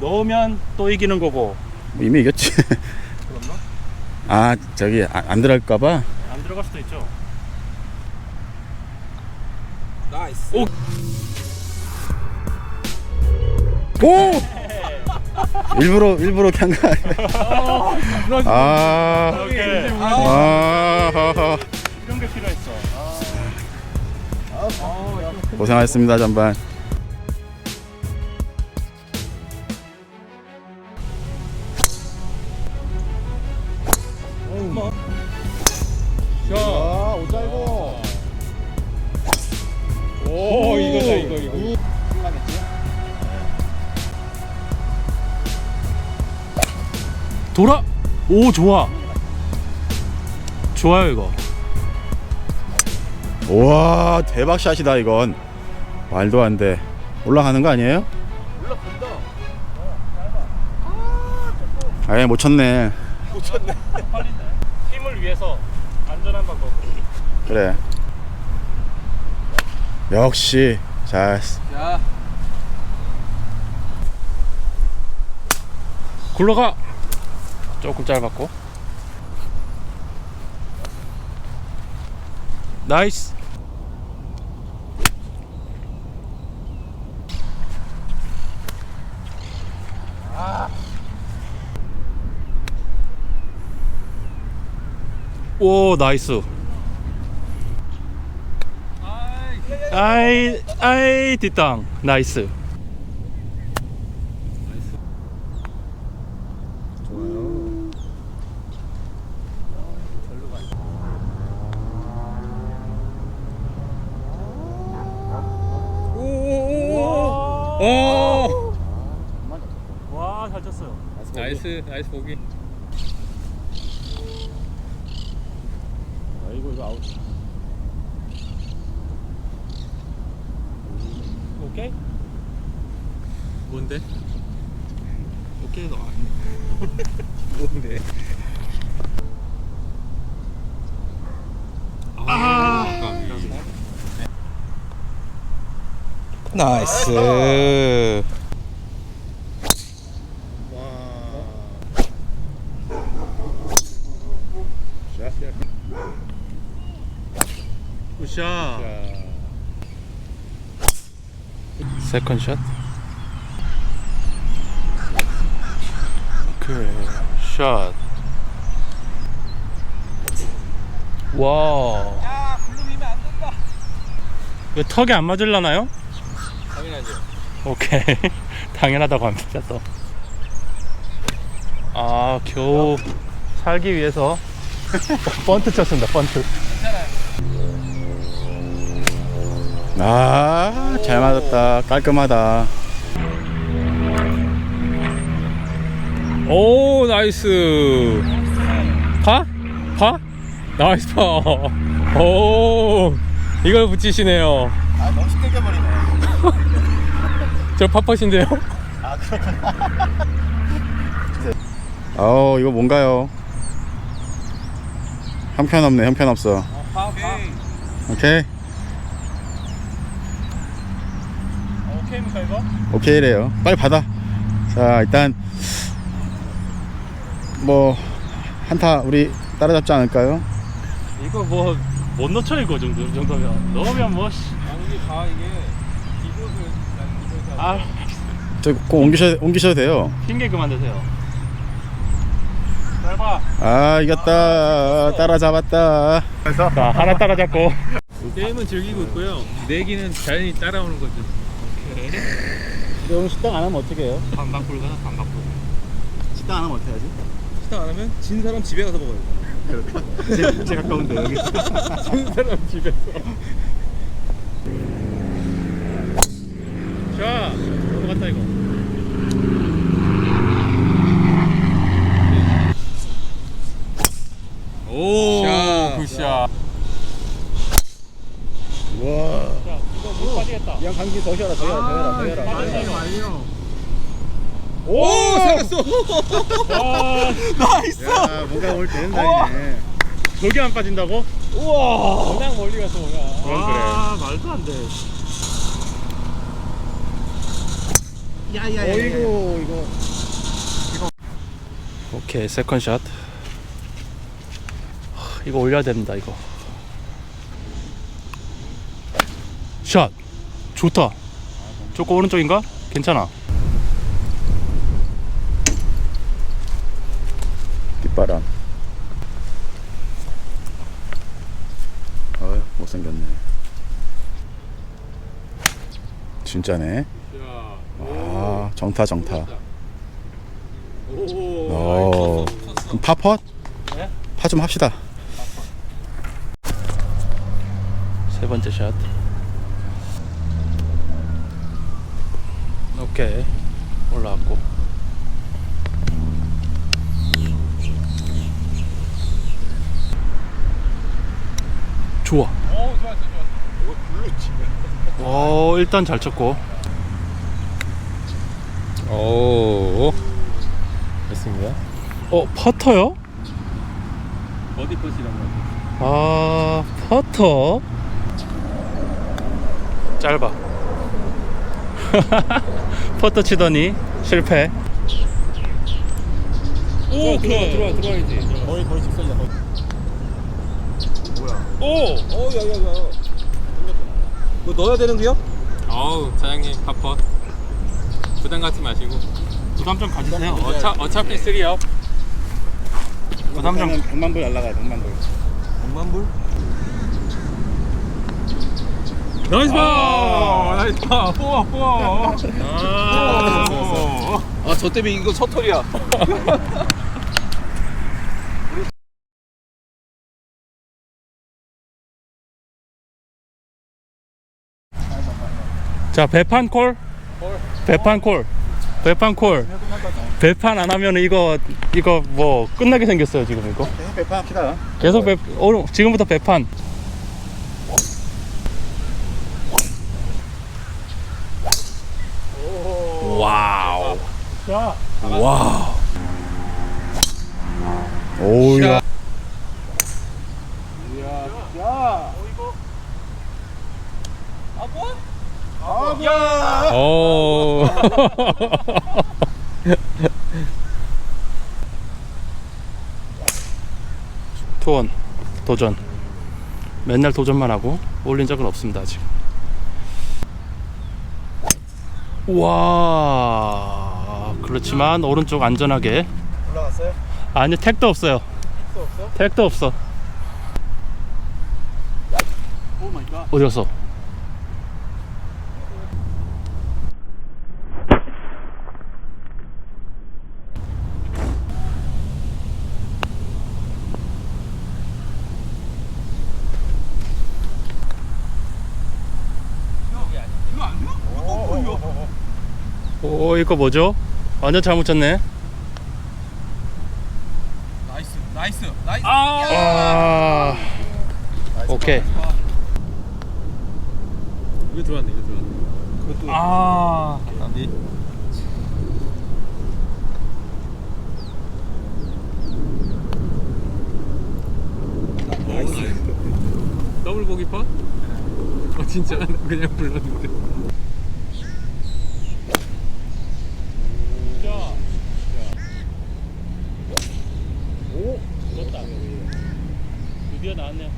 넣으면 또 이기는 거고. 이미 이겼지. 그렇나? 아 저기 아- 안 들어갈까봐. 안 들어갈 수도 있죠. 나이스. 오. 오! 일부러 일부러 캔 거 아니야? 아. 오케이. 아. 이런 게 필요했어. 고생하셨습니다 전반. 오, 이거다, 이거, 이거. 돌아. 오, 좋아. 좋아요, 이거. 와 대박 샷이다 이건. 말도 안 돼. 올라가는 거 아니에요? 올라간다. 아예 못 쳤네. 못 쳤네. 팀을 위해서 안전한 방법. 그래. 역시 잘. 자, 굴러가. 조금 짧았고. 나이스. 오 나이스. 아이 아이 뒷땅 나이스. 오. 와잘 쳤어요. 나이스, 나이스 보기. 아이고 이거 아웃. 오케이. 뭔데? 오케이 너. 뭔데? 아, 나이스. 굿샷. 세컨 샷. 오케이. 샷. 와. 야, 굴름이면 안 된다. 왜 턱에 안 맞을라나요? 당연하지. 오케이. 당연하다고 합니다, 또. 아, 겨우 살기 위해서 번트 쳤습니다, 번트. 아 잘 맞았다. 깔끔하다. 오, 나이스. 파? 파? 나이스 파. 오, 이걸 붙이시네요. 아 너무 쉽게 깨버리네. 저 파퍼신데요? 어 이거 뭔가요? 형편없네 형편없어. 파, 파. 오케이 오케이래요. 빨리 받아. 자 일단 뭐 한타 우리 따라잡지 않을까요? 이거 뭐, 못 넣죠, 이거 정도, 이 정도면. 넣으면 뭐, 씨. 아니, 다 이게 기본을 아, 저꼭 옮기셔 옮기셔도 돼요. 핑계 그만 대세요. 짧아. 아 이겼다 따라잡았다. 자, 하나 따라잡고. 게임은 즐기고 있고요. 내기는 자연히 따라오는 거죠. 오 늘 식당 안 하면 어떻게 해요? 반박불 가자, 반박불. 식당 안 하면 어떻게 하지? 식당 안 하면 진 사람 집에 가서 먹어요. 제, 제 가까운데 여기. 진 사람 집에서. 자, 넘어갔다, 이거. 오, 굿샷. 와. 빠지겠다. 이양 감기 더 쉬어라 더 해라 더 해라 더 해라. 더 해라. 완료. 오, 살았어. 와, 야 뭔가 오늘 되는 날이네. 저기 안 빠진다고? 우와. 워낙 멀리 갔어, 워낙. 그럼 와, 말도 안 돼. 야야야. 어이구 이거 오케이 세컨샷 하, 이거 올려야 됩니다 이거 샷 좋다 조금 오른쪽인가? 괜찮아 빗바람. 어 못생겼네. 진짜네. 야. 아 정타 정타. 오. 어. 그럼 파펫? 네? 파좀 합시다. 세 번째 샷 오케이 올라왔고 좋아 오 좋았어 좋았어. 어 일단 잘 쳤고 오. 됐습니다. 어 퍼터요? 어디 컷이라고 아 퍼터 짧아 퍼터 치더니 실패 오 들어와 들어와 들어와야지. 거의 거의 직선이다. 거의. 오. 어 야야야. 뭐 넣어야 되는 거요? 아우 사장님 파퍼. 부담 갖지 마시고. 부담 좀 가지세요 어차 어차피 쓰리업. 부담 좀 100만 불 날라가요. 100만 불. 100만 불? 나이스 파! 나이스 파! 뽀아 뽀아! 아, 아저 때문에 이거 첫 털이야. 자 배판 콜 배판 콜 배판 콜 배판 안 하면 이거 이거 뭐 끝나게 생겼어요 지금 이거 계속 배파합시다. 계속 배 오늘 지금부터 배판 와우 와우 오야. 오 투원 도전. 맨날 도전만 하고 올린 적은 없습니다 아직 와 그렇지만 오른쪽 안전하게 올라갔어요? 아니 택도 없어요 또 없어? 택도 없어 오 마이 갓. 어디 갔어 오 이거 뭐죠? 완전 잘못 쳤네 나이스 나이스 나이스. 아 오케이 이거 들어왔네 이거 들어왔네. 그것도 아 나비. 더블 보기 파? 어 진짜 나 그냥 불렀는데. 오 좋다 드디어 나왔네요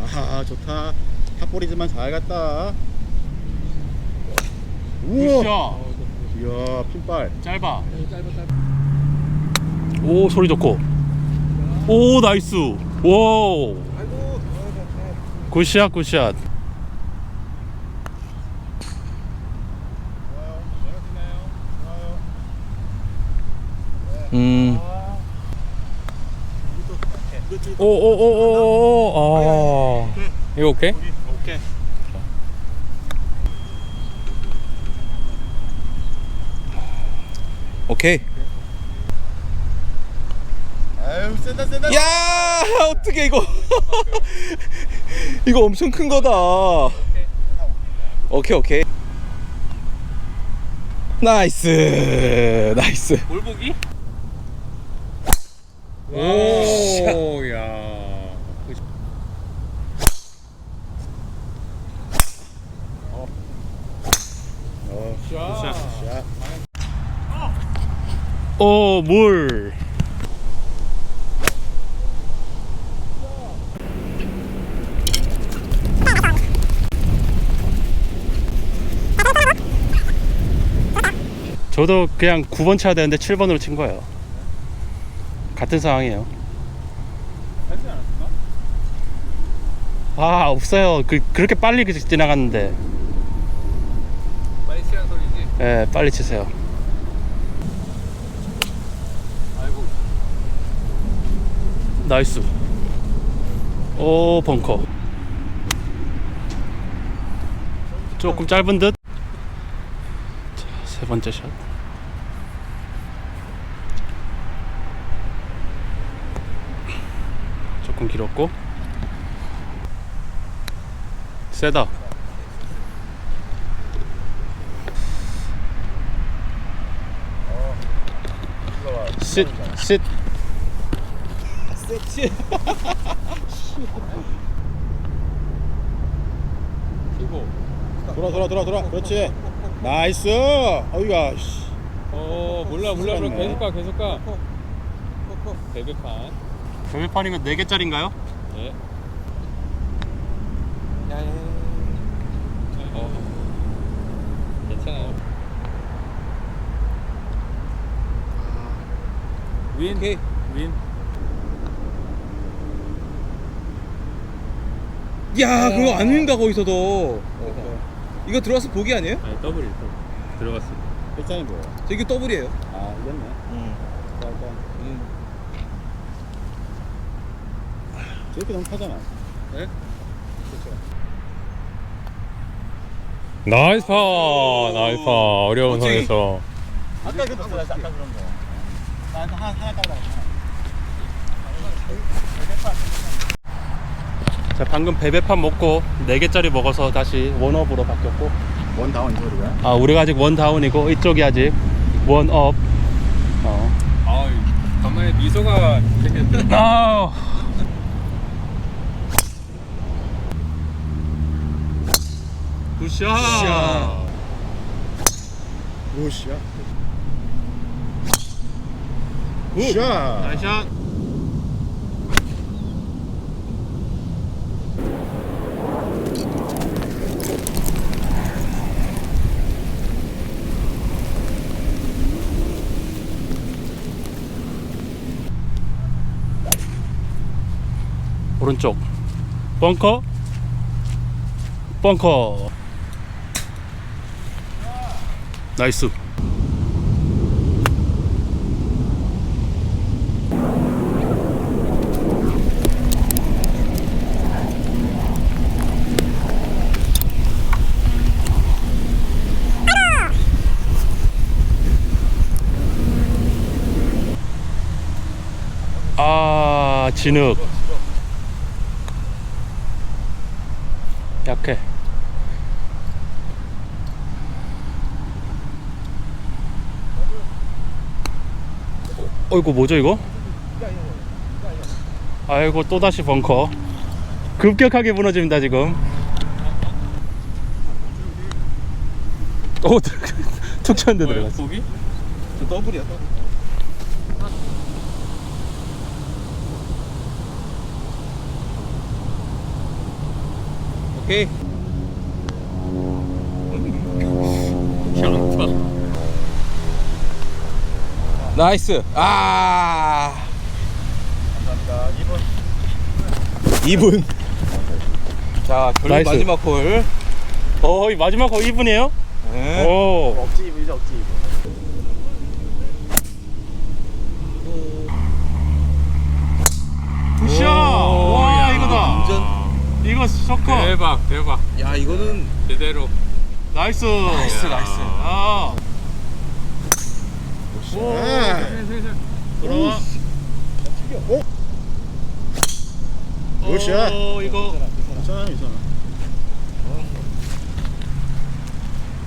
아하 좋다. 탑볼이지만 잘 갔다. 우와. 굿샷 이야 핀발. 짧아 오 소리 좋고 오 나이스 오 굿샷 굿샷 음. 오오오오오 아. 이거 오케이? 오케이. 오케이. 아유 센다 센다. 야 어떻게 이거? 이거 엄청 큰 거다. 오케이 오케이. 나이스 나이스. 뭘 보기? 오, 오, 야. 오, 물. 저도 그냥 9번 쳐야 되는데 7번으로 친 거예요. 같은 상황이에요. 아, 없어요. 그, 그렇게 빨리 그- 지나갔는데. 빨리 치라는 소리지 예, 빨리 치세요. 아이고 나이스. 오, 벙커. 조금 짧은 듯. 자, 세 번째 샷. 조금 길었고. 세다. 싯, 싯. 피고 돌아 돌아 돌아 돌아 그렇지 나이스 어이가 씨. 어 몰라 몰라. 계속 가 계속 가 베베 판 별판이면 4개짜리인가요? 예 어. 괜찮아요. 윈. 윈. 야 그거 안 윈다 거기서도. 이거 들어와서 보기 아니에요? 아니 더블이 또 들어갔어 일단은 뭐야 저 이게 더블이에요. 아 이겼네. 응. 자, 일단 저렇게 너무 타잖아 나이스 파 나이스 파 어려운 어찌? 선에서 아까 그거 아까 그런 거나 하나 하나 따라 자, 방금 베베판 먹고 4개짜리 먹어서 다시 원업으로 바뀌었고. 원 다운 이거 우리가 아, 우리가 아직 원다운이고 이쪽이 아직 원업. 어. 아 간만에 미소가 되게 아. 굿샷. 굿이야 굿 샷. 나이샷. 오른쪽. 벙커. 벙커 나이스. 아 진흙 약해 어이구 뭐죠 이거? 아이고 또다시 벙커. 급격하게 무너집니다 지금. 오 툭 쳤는데 들어갔어. 보기? 저 더블이야 더블. 오케이. 양파 나이스 아 감사합니다 2분 2분 자 결국 나이스. 마지막 홀 어, 이 마지막 거 2분이에요? 네. 오. 억지 2분이죠 억지 2분 굿샷! 오, 와, 야. 이거다. 완전 이거 셔커. 대박 대박 야 이거는 제대로 나이스. 나이스 나이스 아. 굿샷 돌아와. 오 굿샷. 어, 이거 괜찮아 괜찮아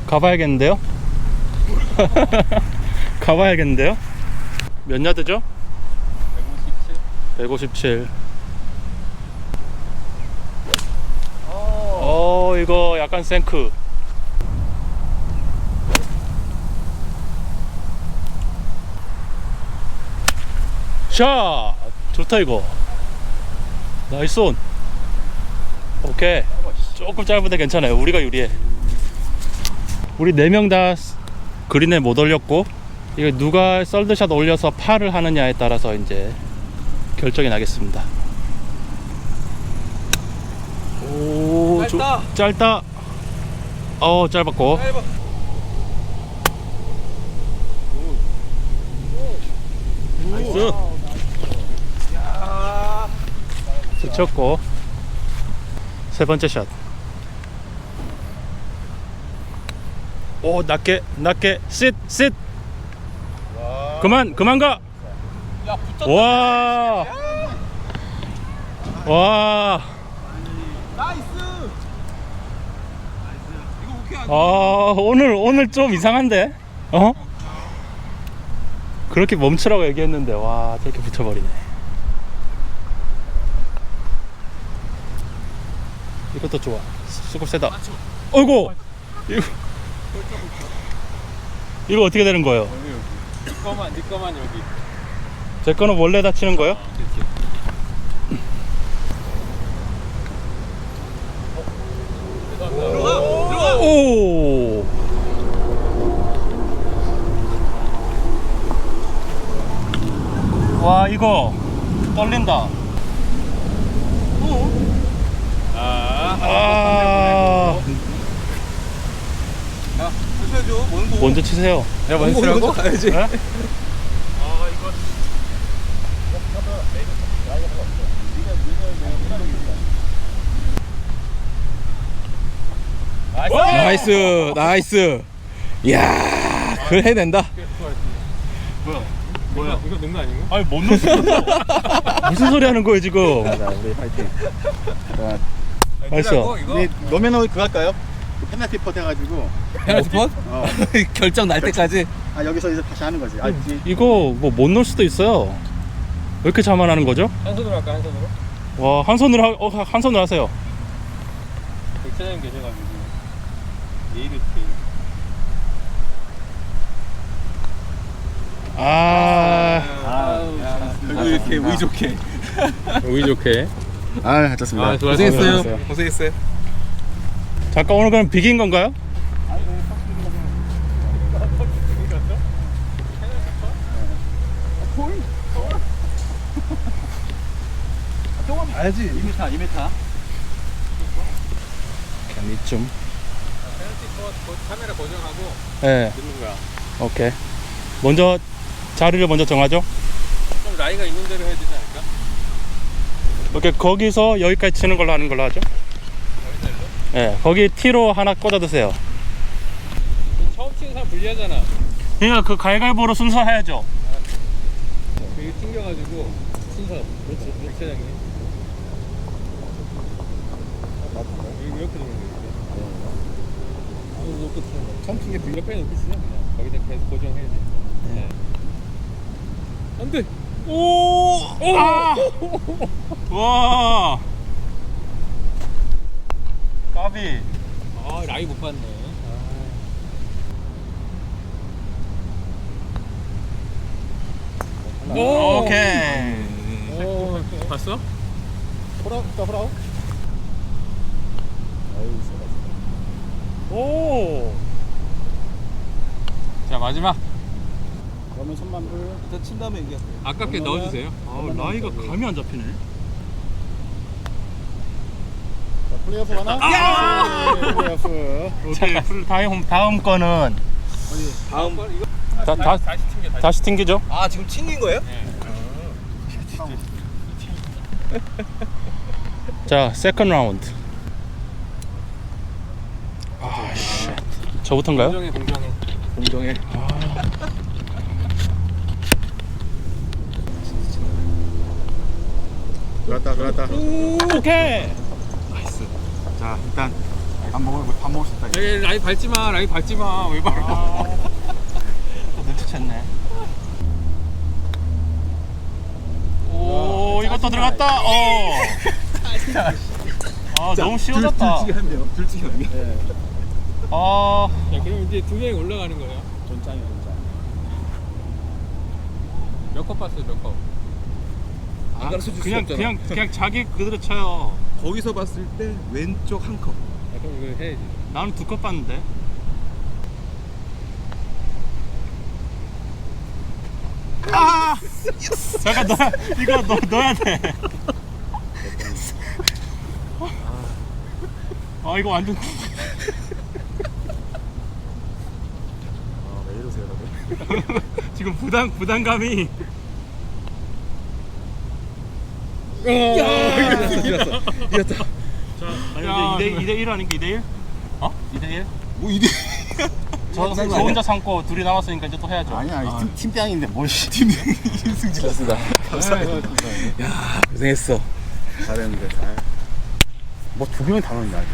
가봐야겠는데요? 가봐야겠는데요? 몇 야드죠? 157. 어, 이거 약간 생크. 샷! 좋다 이거. 나이스 온. 오케이. 조금 짧은데 괜찮아요. 우리가 유리해. 우리 네 명 다 그린에 못 올렸고 이거 누가 썰드샷 올려서 파를 하느냐에 따라서 이제 결정이 나겠습니다. 오 짧다. 조, 짧다. 어 짧았고. 짧아. 나이스 스쳤고 세 번째 샷. 오 낮게 낮게 쉿 쉿 그만 그만 가. 야. 와. 와. 나이스. 안아 오늘 오늘 좀 이상한데. 어? 그렇게 멈추라고 얘기했는데 와 저렇게 붙여버리네. 이것도 좋아. 수급 세다. 어이구. 이거 이거 어떻게 되는 거예요? 네 거만 네 거만 여기. 제 거는 원래 다 치는 거요? 그렇지. 오. 와 이거 떨린다. 아. 아. 야, 해줘. 원고. 먼저 치세요. 야, 원고 가야지. 네? 나이스 나이스 이야 그걸 해낸다 뭐야? 뭐야? 이거 넣은 거 아닌가? 아니 못 넣었어. 무슨 소리 하는 거예요 지금? 자 우리 파이팅. 이거? 우리 노면허 그거 할까요? 그 페널티 퍼트 해가지고 페널티 펀? 어. 결정 날 때까지 아 여기서 이제 다시 하는 거지 알지? 이거 뭐 못 넣을 수도 있어요. 왜 이렇게 자만하는 거죠? 한 손으로 할까 한 손으로? 와 한 손으로 하, 어, 한 손으로 하세요. 백사장님 계셔가지고 예의를 게 아. 아, 결국 이렇게 의 좋게 우이 좋게. 아 좋습니다 아, 고생했어요 고생했어요 잠깐 오늘 그럼 비긴 건가요? 알지 2m 2m 그냥 이쯤. 카메라 고정하고 예. 넣는 거야. 오케이. 먼저 자리를 먼저 정하죠. 좀 라이가 있는 대로 해야 되지 않을까? 오케이 거기서 여기까지 치는 걸로 하는 걸로 하죠. 예. 거기 티로 하나 꽂아 두세요. 처음 치는 사람 불리하잖아. 그러니까 그 가위가위보로 순서 해야죠. 여기 튕겨가지고 순서. 그렇지. 백사장님. 여기 이렇게 되는 거야. 이렇게. 처음 튕겨 불 옆에 놓고 치자 그냥. 거기다 계속 고정해야 돼. 네. 안 돼. 오! 아! 와! 까비. 아 라이 못 봤네. 아. 오! 오케이. 오, 봤어? 호라 자 호라 오! 자 마지막. 그러면 손만 불 일단 친 다음에 얘기하세요 아깝게 넣어주세요. 아, 라이가 감이 안 잡히네. 자, 플레이오프 야! 네, 플레이오프 오케이. 풀 다음 다음 거는 다음 다, 다, 다시 튕겨. 다시. 다시 튕기죠. 아 지금 튕긴 거예요? 자, 세컨 라운드. 아, 씨. 저부터인가요? 공정해 공정해. 공정해 들어왔다 들어왔다 오케이. 자 일단 밥 먹을 밥 먹을 수 있다 이제. 여기 라이 밟지 마. 라이 밟지 마. 왜 밟아? 또 눈치챘네. 오, 이것도 들어갔다. 어. 아, 너무 쉬워졌다. 한대요 둘찌기 한대 아, 야 그럼 이제 두 명이 올라가는 거야. 전짱이 전짱 몇 컵 봤어요 몇 컵? 안 가르쳐 줄수 그냥 없잖아. 그냥 그냥 자기 그대로 쳐요. 거기서 봤을 때 왼쪽 한 컵. 아, 그럼 이거 해야지. 나는 두 컵 봤는데. 아! 잠깐 너 이거 너 넣어야 돼. 아 이거 완전 아 왜 이러세요 다들 지금 부담 부담감이 야, 이겼어, 이겼어. 이겼다. 자 아니 야, 이제 2대 2대 1 아닌가 2대 1? 어? 2대 1? 뭐 이대. 저, 저 혼자 삼고 둘이 남았으니까 이제 또 해야죠. 아니야 팀, 팀장인데 뭘 승질났습니다. 야, 고생했어. 잘했는데 아. 뭐두 명이 다 넣었냐 아직